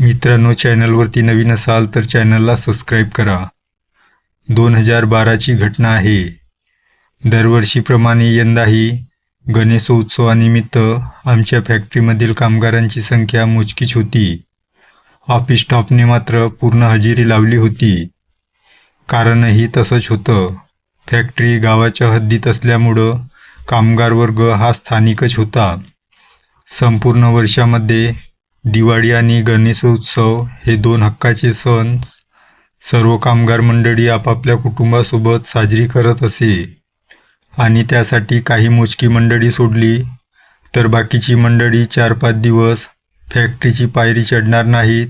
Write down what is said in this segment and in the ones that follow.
मित्रांनो चॅनलवरती नवीन असाल तर चॅनलला सबस्क्राईब करा. दोन हजार बाराची घटना आहे. दरवर्षीप्रमाणे यंदाही गणेशोत्सवानिमित्त आमच्या फॅक्टरीमधील कामगारांची संख्या मोजकीच होती. ऑफिस स्टाफने मात्र पूर्ण हजेरी लावली होती. कारणही तसंच होतं. फॅक्टरी गावाच्या हद्दीत असल्यामुळं कामगार वर्ग हा स्थानिकच होता. संपूर्ण वर्षामध्ये दिवाळी आणि गणेशोत्सव हे दोन हक्काचे सण. सर्व कामगार मंडळी आपापल्या कुटुंबासोबत साजरी करत असे. आणि त्यासाठी काही मोजकी मंडळी सोडली तर बाकीची मंडळी चार पाच दिवस फॅक्टरीची पायरी चढणार नाहीत.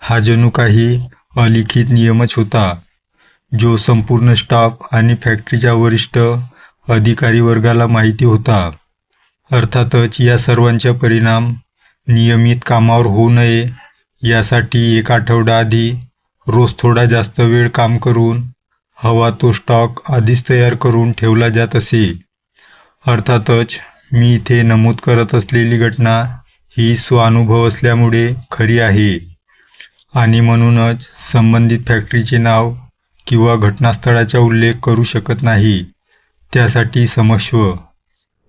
हा जणू काही अलिखित नियमच होता जो संपूर्ण स्टाफ आणि फॅक्टरीच्या वरिष्ठ अधिकारी वर्गाला माहिती होता. अर्थातच या सर्वांचा परिणाम नियमित कामावर होऊ नये. यासाठी एक आठवडा आधी रोज थोडा जास्त वेळ काम करून हवा तो स्टॉक आधीच तयार करून ठेवला जात असे. अर्थातच मी इथे नमूद करत असलेली घटना ही स्वानुभव असल्यामुळे खरी आहे. आणि म्हणूनच संबंधित फॅक्टरीचे नाव किंवा घटनास्थळाचा उल्लेख करू शकत नाही. त्यासाठी समस्व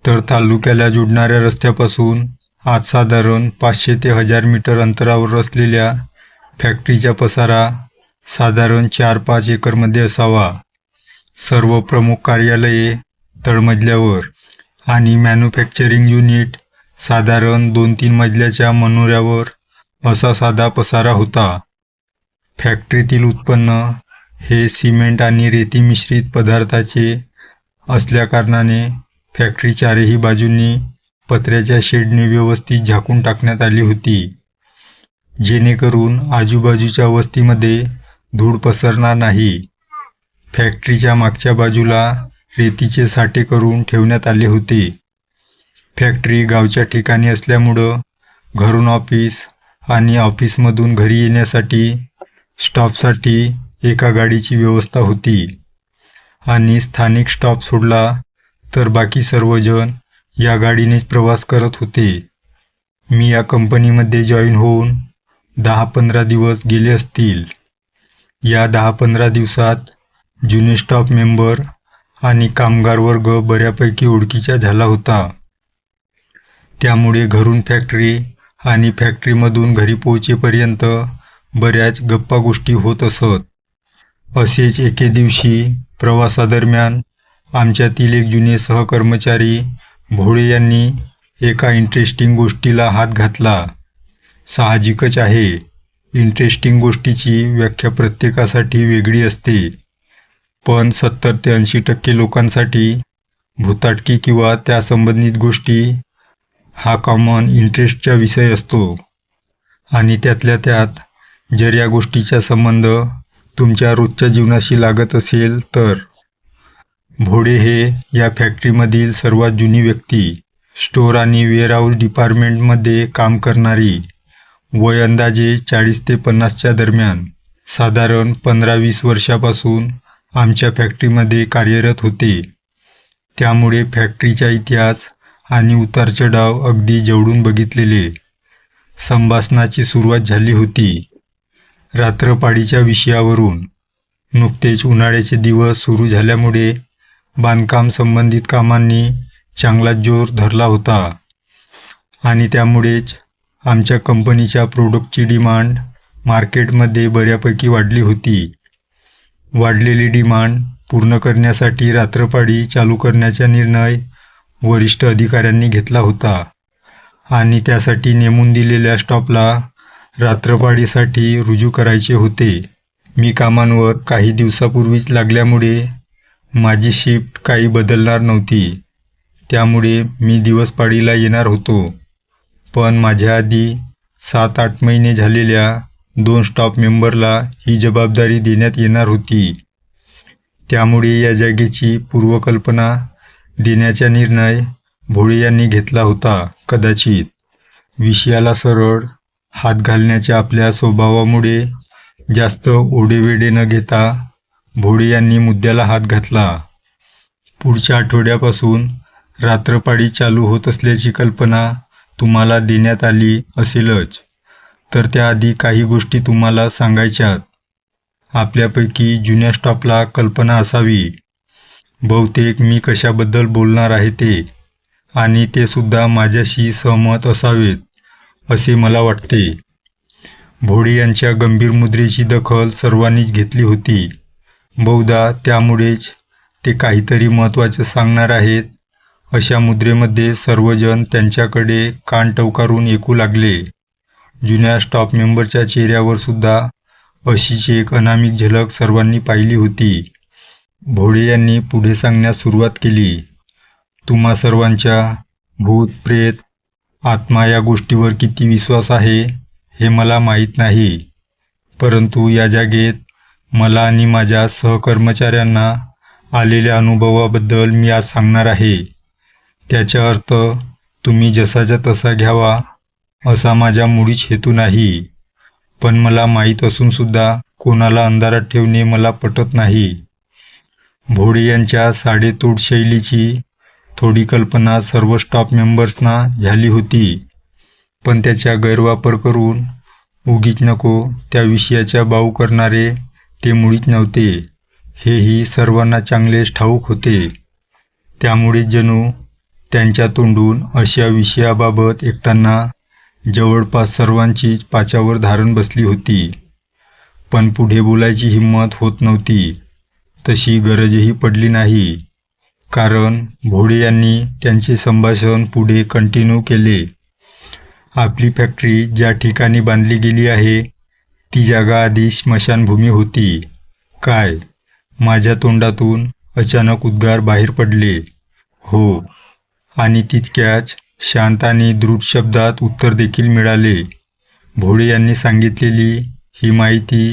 तर तालुक्याला जोडणाऱ्या रस्त्यापासून आज साधारण पाचशे ते हजार मीटर अंतरावर असलेल्या फॅक्टरीचा पसारा साधारण चार पाच एकरमध्ये असावा. सर्व प्रमुख कार्यालये तळमजल्यावर आणि मॅन्युफॅक्चरिंग युनिट साधारण दोन तीन मजल्याच्या मनोऱ्यावर असा साधा पसारा होता. फॅक्टरीतील उत्पन्न हे सिमेंट आणि रेती मिश्रित पदार्थाचे असल्याकारणाने फॅक्टरी चारही बाजूंनी पत्र्याच्या शेडने व्यवस्थित झाकून टाकण्यात आली होती. जेणेकरून आजूबाजूच्या वस्तीमध्ये धूळ पसरणार नाही. फॅक्टरीच्या मागच्या बाजूला रेतीचे साठे करून ठेवण्यात आले होते. फॅक्टरी गावच्या ठिकाणी असल्यामुळं घरून ऑफिस आणि ऑफिसमधून घरी येण्यासाठी स्टॉपसाठी एका गाडीची व्यवस्था होती. आणि स्थानिक स्टॉप सोडला तर बाकी सर्वजण या गाडीनेच प्रवास करत होते. मी या कंपनीमध्ये जॉईन होऊन दहा पंधरा दिवस गेले असतील. या दहा पंधरा दिवसात जुने स्टाफ मेंबर आणि कामगार वर्ग बऱ्यापैकी ओळखीचा झाला होता. त्यामुळे घरून फॅक्टरी आणि फॅक्टरीमधून घरी पोहोचेपर्यंत बऱ्याच गप्पा गोष्टी होत असत. असेच एके दिवशी प्रवासादरम्यान आमच्यातील एक जुने सहकर्मचारी भोळे यांनी एका इंटरेस्टिंग गोष्टीला हात घातला. साहजिकच आहे. इंटरेस्टिंग गोष्टीची व्याख्या प्रत्येकासाठी वेगळी असते. पण सत्तर ते ऐंशी टक्के लोकांसाठी भूताटकी किंवा त्या संबंधित गोष्टी हा कॉमन इंटरेस्टचा विषय असतो. आणि त्यातल्या त्यात जर या गोष्टीचा संबंध तुमच्या रोजच्या जीवनाशी लागत असेल तर भोडे हे या फॅक्टरीमधील सर्वात जुनी व्यक्ती स्टोअर आणि वेअरहाऊस डिपार्टमेंटमध्ये काम करणारी. वय अंदाजे चाळीस ते पन्नासच्या दरम्यान. साधारण पंधरा वीस वर्षापासून आमच्या फॅक्टरीमध्ये कार्यरत होते. त्यामुळे फॅक्टरीचा इतिहास आणि उतार चढाव अगदी जवळून बघितलेले संभाषणाची सुरुवात झाली होती. रात्रपाळीच्या विषयावरून नुकतेच उन्हाळ्याचे दिवस सुरू झाल्यामुळे बांधकाम संबंधित कामांनी चांगला जोर धरला होता. आणि त्यामुळेच आमच्या कंपनीच्या प्रोडक्टची डिमांड मार्केटमध्ये बऱ्यापैकी वाढली होती. वाढलेली डिमांड पूर्ण करण्यासाठी रात्रपाळी चालू करण्याचा निर्णय वरिष्ठ अधिकाऱ्यांनी घेतला होता. आणि त्यासाठी नेमून दिलेल्या स्टॉपला रात्रपाडीसाठी रुजू करायचे होते. मी कामांवर काही दिवसापूर्वीच लागल्यामुळे माझी शिफ्ट काही बदलणार नव्हती. त्यामुळे मी दिवसपाळीला येणार होतो. पण माझ्या आधी सात आठ महिने झालेल्या दोन स्टॉप मेंबरला ही जबाबदारी देण्यात येणार होती. त्यामुळे या जागेची पूर्वकल्पना देण्याचा निर्णय भोळे यांनी घेतला होता कदाचित. विषयाला सरळ हात घालण्याच्या आपल्या स्वभावामुळे जास्त ओढेवेढे न घेता भोडे यांनी मुद्द्याला हात घातला. पुढच्या आठवड्यापासून रात्रपाळी चालू होत असल्याची कल्पना तुम्हाला देण्यात आली असेलच. तर त्याआधी काही गोष्टी तुम्हाला सांगायच्यात. आपल्यापैकी जुन्या स्टॉपला कल्पना असावी. बहुतेक मी कशाबद्दल बोलणार आहे ते. आणि ते सुद्धा माझ्याशी सहमत असावेत असे मला वाटते. भोडे यांच्या गंभीर मुद्रेची दखल सर्वांनीच घेतली होती. बहुधा त्यामुळेच ते काहीतरी महत्त्वाचं सांगणार आहेत अशा मुद्रेमध्ये सर्वजण त्यांच्याकडे कान टवकारून ऐकू लागले. जुन्या स्टॉप मेंबरच्या चेहऱ्यावर सुद्धा अशीच एक अनामिक झलक सर्वांनी पाहिली होती. भोडे यांनी पुढे सांगण्यास सुरुवात केली. तुम्हा सर्वांच्या भूत प्रेत आत्मा या गोष्टीवर किती विश्वास आहे हे मला माहीत नाही. परंतु या जागेत मला आणि माझ्या सहकर्मचाऱ्यांना आलेल्या अनुभवाबद्दल मी आज सांगणार आहे. त्याचा अर्थ तुम्ही जसाच्या तसा घ्यावा असा माझ्या मुळीच हेतू नाही. पण मला माहीत असूनसुद्धा कोणाला अंधारात ठेवणे मला पटत नाही. भोडे यांच्या साडेतोड शैलीची थोडी कल्पना सर्व स्टाफ मेंबर्सना झाली होती. पण त्याचा गैरवापर करून उगीच नको त्या विषयाच्या बाऊ करणारे ते मुळीच नव्हते. हेही सर्वांना चांगलेच ठाऊक होते. त्यामुळे जणू त्यांच्या तोंडून अशा विषयाबाबत ऐकताना जवळपास सर्वांचीच पाचावर धारण बसली होती. पण पुढे बोलायची हिंमत होत नव्हती. तशी गरजही पडली नाही. कारण भोडे यांनी त्यांचे संभाषण पुढे कंटिन्यू केले. आपली फॅक्टरी ज्या ठिकाणी बांधली गेली आहे ती जागा आधी स्मशानभूमी होती. काय? माझ्या तोंडातून अचानक उद्गार बाहेर पडले. हो. आणि तितक्याच शांत आणि दृढ शब्दात उत्तर देखील मिळाले. भोळे यांनी सांगितलेली ही माहिती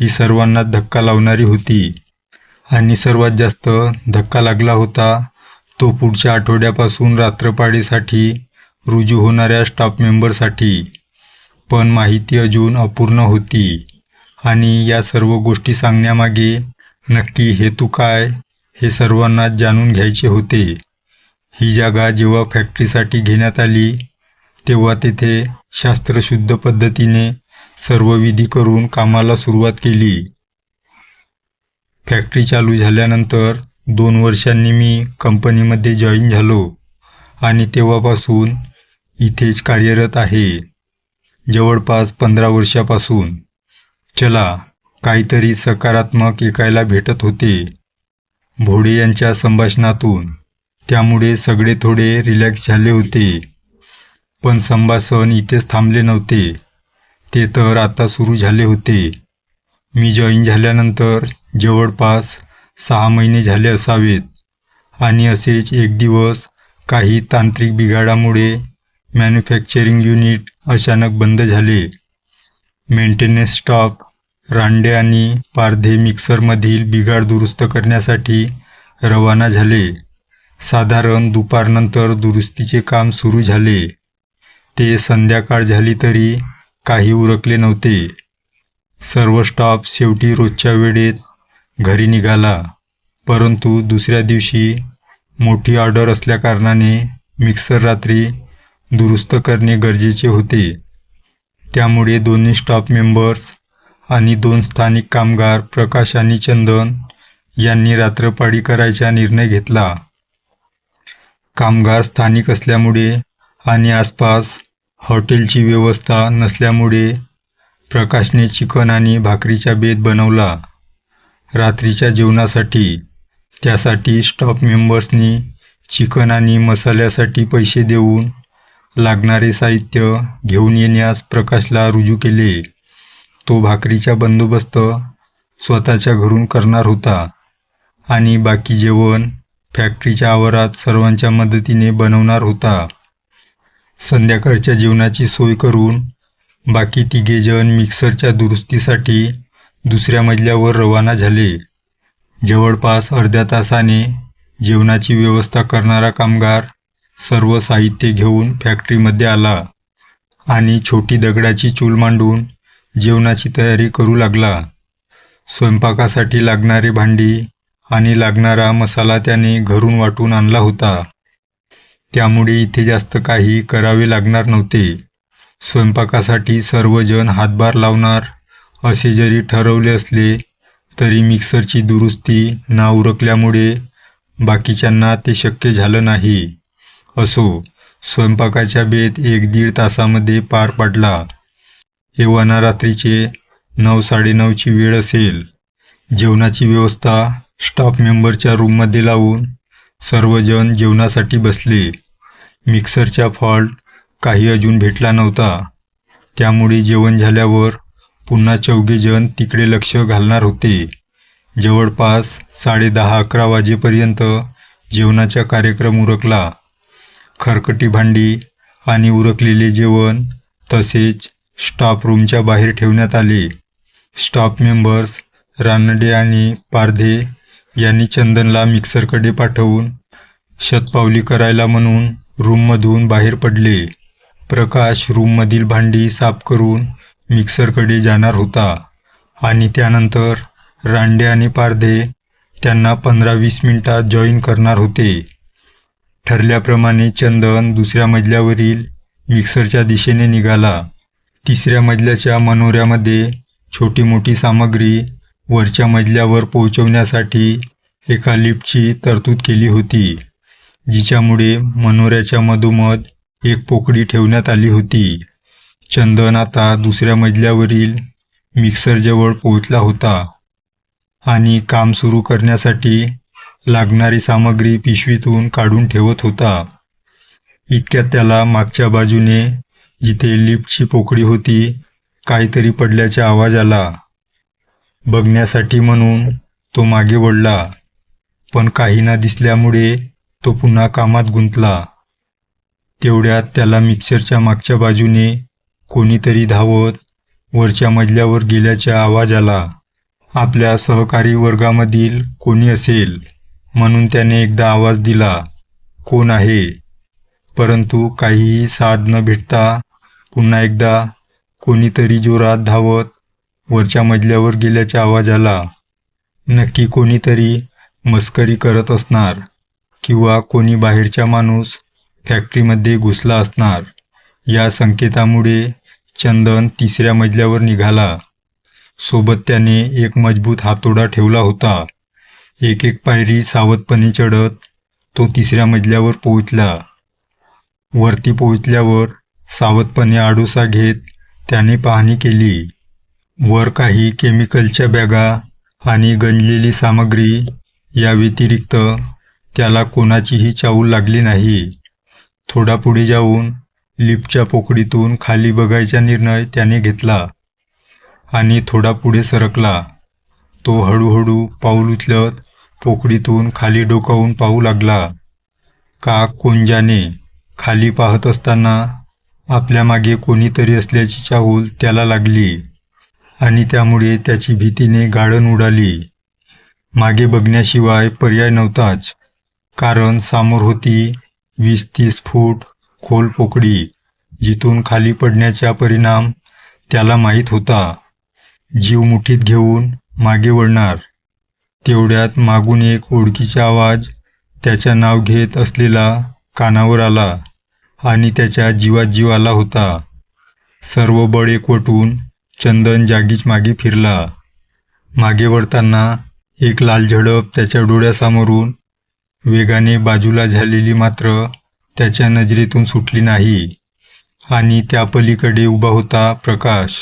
ही सर्वांना धक्का लावणारी होती. आणि सर्वात जास्त धक्का लागला होता तो पुढच्या आठवड्यापासून रात्रपाळीसाठी रुजू होणाऱ्या स्टाफ मेंबरसाठी. पण माहिती अजून अपूर्ण होती. आणि या सर्व गोष्टी सांगण्यामागे नक्की हेतू काय हे सर्वांना जाणून घ्यायचे होते. ही जागा जेव्हा फॅक्टरीसाठी घेण्यात आली तेव्हा तेथे शास्त्रशुद्ध पद्धतीने सर्व विधी करून कामाला सुरुवात केली. फॅक्टरी चालू झाल्यानंतर दोन वर्षांनी मी कंपनीमध्ये जॉईन झालो. आणि तेव्हापासून इथेच कार्यरत आहे. जवळपास पंधरा वर्षापासून. चला काहीतरी सकारात्मक ऐकायला भेटत होते. भोडे यांच्या संभाषणातून. त्यामुळे सगळे थोडे रिलॅक्स झाले होते. पण संभाषण इथेच थांबले नव्हते. ते तर आता सुरू झाले होते. मी जॉईन झाल्यानंतर जवळपास सहा महिने झाले असावेत. आणि असेच एक दिवस काही तांत्रिक बिघाडामुळे मॅन्युफॅक्चरिंग युनिट अचानक बंद झाले. मेंटेनन्स स्टॉप रांडे आणि पारधे मिक्सरमधील बिघाड दुरुस्त करण्यासाठी रवाना झाले. साधारण दुपारनंतर दुरुस्तीचे काम सुरू झाले. ते संध्याकाळ झाली तरी काही उरकले नव्हते. सर्व स्टॉप शेवटी रोजच्या वेळेत घरी निघाला. परंतु दुसऱ्या दिवशी मोठी ऑर्डर असल्याकारणाने मिक्सर रात्री दुरुस्त करणे गरजेचे होते. त्यामुळे दोन्ही स्टाफ मेंबर्स आणि दोन स्थानिक कामगार प्रकाश आणि चंदन यांनी रात्रपाळी करायचा निर्णय घेतला. कामगार स्थानिक असल्यामुळे आणि आसपास हॉटेलची व्यवस्था नसल्यामुळे प्रकाशने चिकन आणि भाकरीचा बेत बनवला. रात्रीच्या जेवणासाठी त्यासाठी स्टॉप मेंबर्सनी चिकन आणि मसाल्यासाठी पैसे देऊन लागणारे साहित्य घेऊन येण्यास प्रकाशला रुजू केले. तो भाकरीचा बंदोबस्त स्वतःच्या घरून करणार होता आणि बाकी जेवण फॅक्टरीच्या आवारात सर्वांच्या मदतीने बनवणार होता. संध्याकाळच्या जेवणाची सोय करून बाकी तिघेजण मिक्सरच्या दुरुस्तीसाठी दुसऱ्या मजल्यावर रवाना झाले. जवळपास अर्ध्या तासाने जेवणाची व्यवस्था करणारा कामगार सर्व साहित्य घेऊन फॅक्टरीमध्ये आला आणि छोटी दगडाची चूल मांडून जेवणाची तयारी करू लागला. स्वयंपाकासाठी लागणारी भांडी आणि लागणारा मसाला त्याने घरून वाटून आणला होता. त्यामुळे इथे जास्त काही करावे लागणार नव्हते. स्वयंपाकासाठी सर्वजण हातभार लावणार असे जरी ठरवले असले तरी मिक्सरची दुरुस्ती ना उरकल्यामुळे बाकीच्यांना ते शक्य झालं नाही. असो स्वयंपाकाच्या बेत एक दीड तासामध्ये पार पडला. एव्हाना रात्रीचे नऊ साडेनऊची वेळ असेल. जेवणाची व्यवस्था स्टाफ मेंबरच्या रूममध्ये लावून सर्वजण जेवणासाठी बसले. मिक्सरचा फॉल्ट काही अजून भेटला नव्हता. त्यामुळे जेवण झाल्यावर पुन्हा चौघेजण तिकडे लक्ष घालणार होते. जवळपास साडेदहा अकरा वाजेपर्यंत जेवणाचा कार्यक्रम उरकला. खरकटी भांडी आणि उरकलेले जेवण तसेच स्टाफ रूमच्या बाहेर ठेवण्यात आले. स्टाफ मेंबर्स रानडे आणि पारधे यांनी चंदनला मिक्सरकडे पाठवून शतपावली करायला म्हणून रूममधून बाहेर पडले. प्रकाश रूममधील भांडी साफ करून मिक्सरकडे जाणार होता आणि त्यानंतर रांडे आणि पारधे त्यांना पंधरा वीस मिनिटात जॉईन करणार होते. ठरल्याप्रमाणे चंदन दुसऱ्या मजल्यावरील मिक्सरच्या दिशेने निघाला. तिसऱ्या मजल्याच्या मनोऱ्यामध्ये छोटी मोठी सामग्री वरच्या मजल्यावर पोहोचवण्यासाठी एका लिफ्टची तरतूद केली होती जिच्यामुळे मनोऱ्याच्या मधोमध एक पोकळी ठेवण्यात आली होती. चंदन आता दुसऱ्या मजल्यावरील मिक्सरजवळ पोहोचला होता आणि काम सुरू करण्यासाठी लागणारी सामग्री पिशवीतून काढून ठेवत होता. इतक्यात त्याला मागच्या बाजूने जिथे लिफ्टची पोकळी होती काहीतरी पडल्याचा आवाज आला. बघण्यासाठी म्हणून तो मागे वळला पण काही ना दिसल्यामुळे तो पुन्हा कामात गुंतला. तेवढ्यात त्याला मिक्सरच्या मागच्या बाजूने कोणीतरी धावत वरच्या मजल्यावर गेल्याचा आवाज आला. आपल्या सहकारी वर्गामधील कोणी असेल? म्हणून त्याने एकदा आवाज दिला कोण आहे? परंतु काहीही साथ न भेटता पुन्हा एकदा कोणीतरी जोरात धावत वरच्या मजल्यावर गेल्याचा आवाज आला नक्की कोणीतरी मस्करी करत असणार किंवा कोणी बाहेरचा माणूस फॅक्टरीमध्ये घुसला असणार या संकेतामुळे चंदन तिसऱ्या मजल्यावर निघाला. सोबत त्याने एक मजबूत हातोडा ठेवला होता. एक एक पायरी सावधपणे चढत तो तिसऱ्या मजल्यावर पोहोचला. वरती पोहोचल्यावर सावधपणे आडोसा घेत त्याने पाहणी केली. वर काही केमिकलच्या बॅगा आणि गंजलेली सामग्री या व्यतिरिक्त त्याला कोणाचीही चाऊल लागली नाही. थोडा पुढे जाऊन लिफ्टच्या पोकळीतून खाली बघायचा निर्णय त्याने घेतला आणि थोडा पुढे सरकला. तो हळूहळू पाऊल उचलत पोकळीतून खाली डोकावून पाहू लागला. का कोंजाने खाली पाहत असताना आपल्या मागे कोणीतरी असल्याची चाहूल त्याला लागली आणि त्यामुळे त्याची भीतीने गाळण उडाली. मागे बघण्याशिवाय पर्याय नव्हताच कारण समोर होती वीस तीस फूट खोल पोकळी जिथून खाली पडण्याचा परिणाम त्याला माहीत होता. जीव मुठीत घेऊन मागे वळणार. तेवढ्यात मागून एक ओळखीचा आवाज त्याच्या नाव घेत असलेला कानावर आला आणि त्याच्या जीवात जीव आला होता. सर्व बळ एकवटून चंदन जागीच मागे फिरला. मागे वळताना एक लाल झडप त्याच्या डोळ्यासमोरून वेगाने बाजूला झालेली मात्र त्याच्या नजरेतून सुटली नाही आणि त्या पलीकडे उभा होता प्रकाश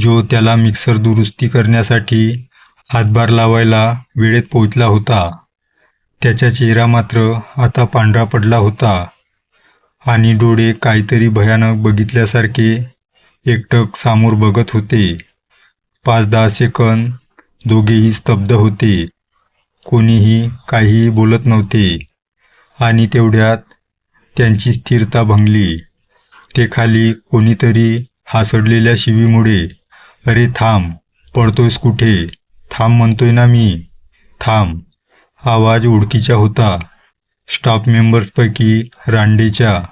जो त्याला मिक्सर दुरुस्ती करण्यासाठी हातभार लावायला वेळेत पोहोचला होता. त्याचा चेहरा मात्र आता पांढरा पडला होता. आणि डोळे काहीतरी भयानक बघितल्यासारखे एकटक सामोर बघत होते. पाच दहा सेकंद दोघेही स्तब्ध होते. कोणीही काहीही बोलत नव्हते. आणि तेवढ्यात त्यांची स्थिरता भंगली. ते खाली कोणीतरी हासडलेल्या शिवीमुळे अरे थांब पडतोयस कुठे? थांब म्हणतोय ना मी. थांब. आवाज ओळखीचा होता. स्टाफ मेंबर्सपैकी रांडेच्या.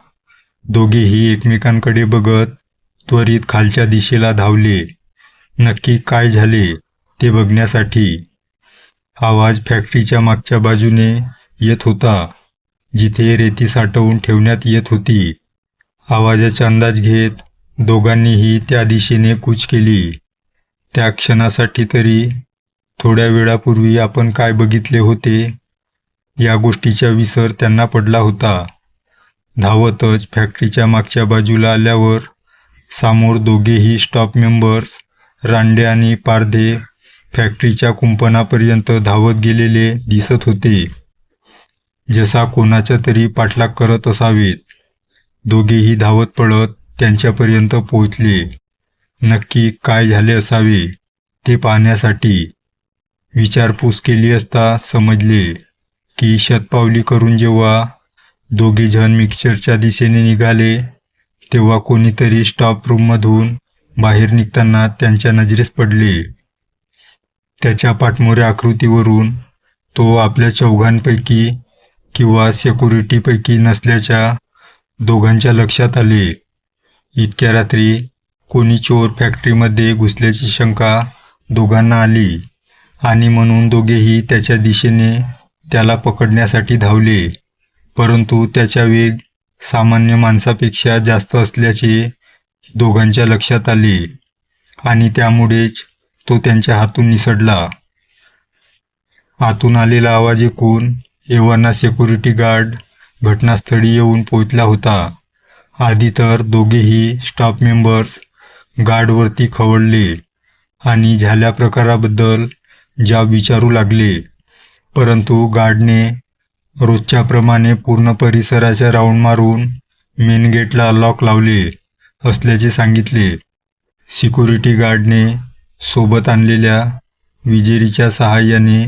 दोघेही एकमेकांकडे बघत त्वरित खालच्या दिशेला धावले. नक्की काय झाले ते बघण्यासाठी. आवाज फॅक्टरीच्या मागच्या बाजूने येत होता. जिथे रेती साठवून ठेवण्यात येत होती. आवाजाचा अंदाज घेत दोघांनीही त्या दिशेने कूच केली. त्या क्षणासाठी तरी थोड्या वेळापूर्वी आपण काय बघितले होते? या गोष्टीचा विसर त्यांना पडला होता. धावतच फॅक्टरीच्या मागच्या बाजूला आल्यावर समोर दोघेही स्टॉप मेंबर्स रांडे आणि पारधे फॅक्टरीच्या कुंपणापर्यंत धावत गेलेले दिसत होते. जसा कोणाचा तरी पाठलाग करत असावेत. दोघेही धावत पडत त्यांच्यापर्यंत पोहोचले. नक्की काय झाले असावे ते पाहण्यासाठी विचारपूस केली असता समजले की शतपावली करून जेव्हा दोघे जण मिक्सरच्या दिशेने निघाले तेव्हा कोणीतरी स्टॉप रूममधून बाहेर निघताना त्यांच्या नजरेस पडले. त्याच्या पाठमोऱ्या आकृतीवरून तो आपल्या चौघांपैकी किंवा सेक्युरिटीपैकी नसल्याच्या दोघांच्या लक्षात आले. इतक्या रात्री कोणी चोर फॅक्टरीमध्ये घुसल्याची शंका दोघांना आली. आणि म्हणून दोघेही त्याच्या दिशेने त्याला पकडण्यासाठी धावले. परंतु त्याचा वेग सामान्य माणसापेक्षा जास्त असल्याचे दोघांच्या लक्षात आले आणि त्यामुळेच तो त्यांच्या हातून निसडला आतून आलेला आवाज ऐकून एव्हाना सेक्युरिटी गार्ड घटनास्थळी येऊन पोहोचला होता. आधी तर दोघेही स्टाफ मेंबर्स गार्डवरती खवळले आणि झाल्या प्रकाराबद्दल ज्या विचारू लागले. परंतु गार्डने रोजच्याप्रमाणे पूर्ण परिसराच्या राऊंड मारून मेन गेटला लॉक लावले असल्याचे सांगितले. सिक्युरिटी गार्डने सोबत आणलेल्या विजेरीच्या सहाय्याने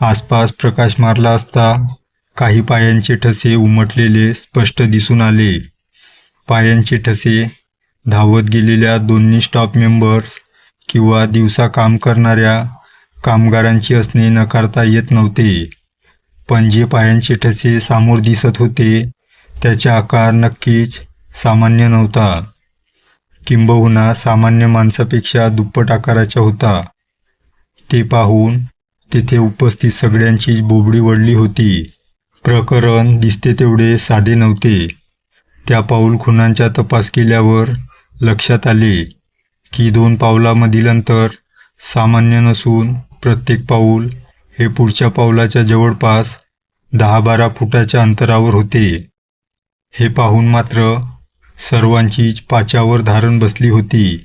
आसपास प्रकाश मारला असता काही पायांचे ठसे उमटलेले स्पष्ट दिसून आले. पायांचे ठसे धावत गेलेल्या दोन्ही स्टाफ मेंबर्स किंवा दिवसा काम करणाऱ्या कामगारांची असणे नकारता येत नव्हते. पण जे पायांचे ठसे सामोर दिसत होते त्याचा आकार नक्कीच सामान्य नव्हता. किंबहुना सामान्य माणसापेक्षा दुप्पट आकाराचा होता. ते पाहून तेथे उपस्थित सगळ्यांची बोबडी वळली होती. प्रकरण दिसते तेवढे साधे नव्हते. त्या पाऊल खुनांचा तपास केल्यावर लक्षात आले की दोन पावलामधील अंतर सामान्य नसून प्रत्येक पाऊल हे पुढच्या पाऊलाच्या जवळपास दहा बारा फुटाच्या अंतरावर होते. हे पाहून मात्र सर्वांचीच पाचावर धारण बसली होती.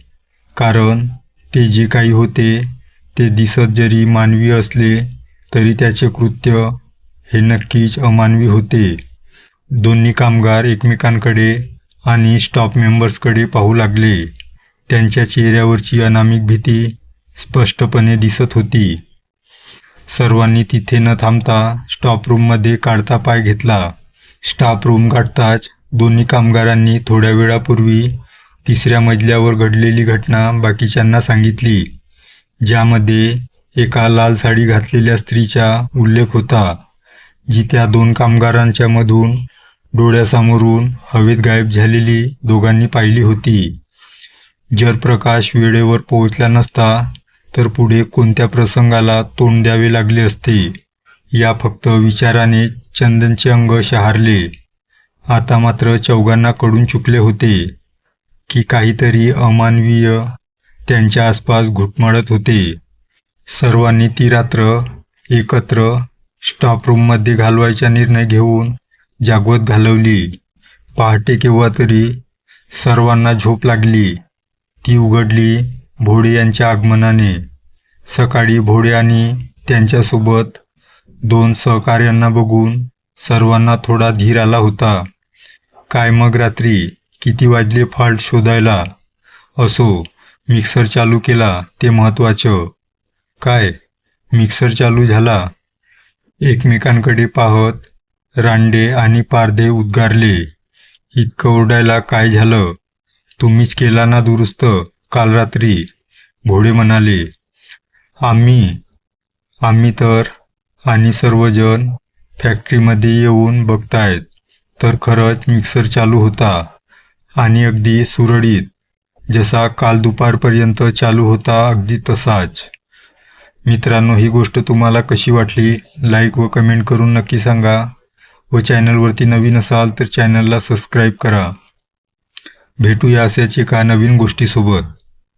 कारण ते जे काही होते ते दिसत जरी मानवी असले तरी त्याचे कृत्य हे नक्कीच अमानवी होते. दोन्ही कामगार एकमेकांकडे आणि स्टॉप मेंबर्सकडे पाहू लागले. त्यांच्या चेहऱ्यावरची अनामिक भीती स्पष्टपणे दिसत होती. सर्वांनी तिथे न थांबता स्टॉप रूममध्ये काढता पाय घेतला. स्टाफ रूम गाठताच दोन्ही कामगारांनी थोड्या वेळापूर्वी तिसऱ्या मजल्यावर घडलेली घटना बाकीच्यांना सांगितली ज्यामध्ये एका लाल साडी घातलेल्या स्त्रीचा उल्लेख होता जी त्या दोन कामगारांच्या मधून डोळ्यासमोरून हवेत गायब झालेली दोघांनी पाहिली होती. जर प्रकाश वेळेवर पोहोचला नसता तर पुढे कोणत्या प्रसंगाला तोंड द्यावे लागले असते? या फक्त विचाराने चंदनचे अंग शहारले. आता मात्र चौघांना कडून चुकले होते की काहीतरी अमानवीय त्यांच्या आसपास घुटमळत होते. सर्वांनी ती रात्र एकत्र स्टॉप रूममध्ये घालवायचा निर्णय घेऊन जागवत घालवली. पहाटे केव्हा तरी सर्वांना झोप लागली. ती उघडली भोडे यांच्या आगमनाने सकाळी भोडे आणि त्यांच्यासोबत दोन सहकार्यांना बघून सर्वांना थोडा धीर आला होता. काय मग रात्री किती वाजले फॉल्ट शोधायला? असो मिक्सर चालू केला ते महत्त्वाचं. काय मिक्सर चालू झाला? एकमेकांकडे पाहत रांडे आणि पारधे उद्गारले इतकं ओरडायला काय झालं? तुम्हीच केला ना दुरुस्त काल रात्री? भोडे म्हणाले आम्ही आम्ही तर आणि सर्वजण फॅक्टरीमध्ये येऊन बघतायत तर खरंच मिक्सर चालू होता आणि अगदी सुरळीत जसा काल दुपारपर्यंत चालू होता अगदी तसाच. मित्रांनो ही गोष्ट तुम्हाला कशी वाटली? लाईक व कमेंट करून नक्की सांगा व चॅनलवरती नवीन असाल तर चॅनलला सबस्क्राईब करा. भेटूया अशाच एका नवीन गोष्टीसोबत.